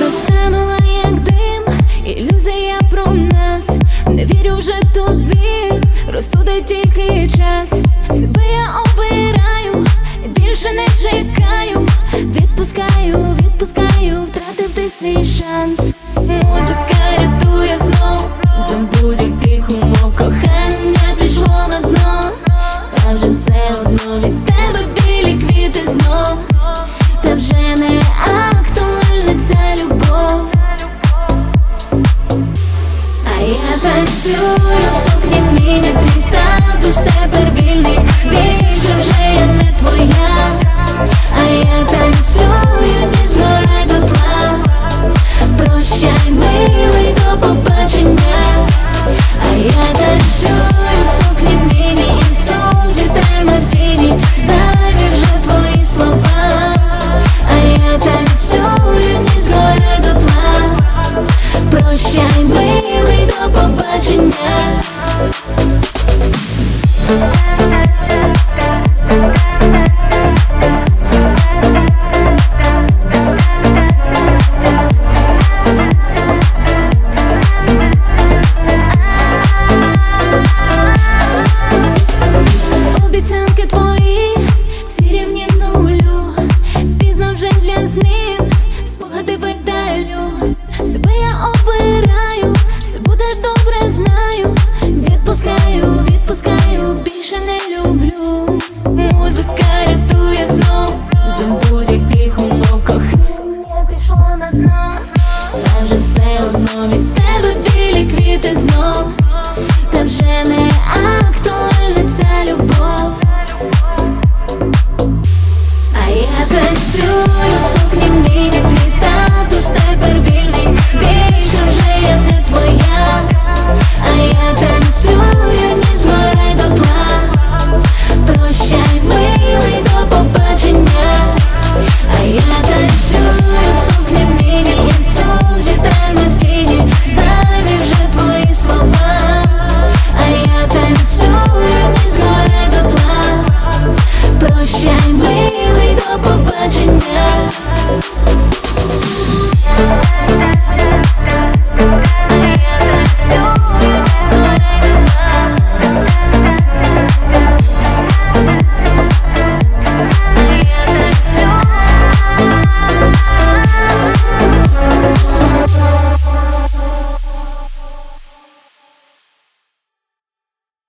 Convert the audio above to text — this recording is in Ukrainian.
Розтанула як дим, ілюзія про нас. Не вірю вже тобі, розсудить тільки час. Себе я обираю, більше не чекаю. Відпускаю, відпускаю, втратив ти свій шанс. Музика в'ялі квіти знов, та вже не актуальна ця любов, а я танцюю в сукні міня твій статус тепер вільний, більше вже я не твоя, а я танцюю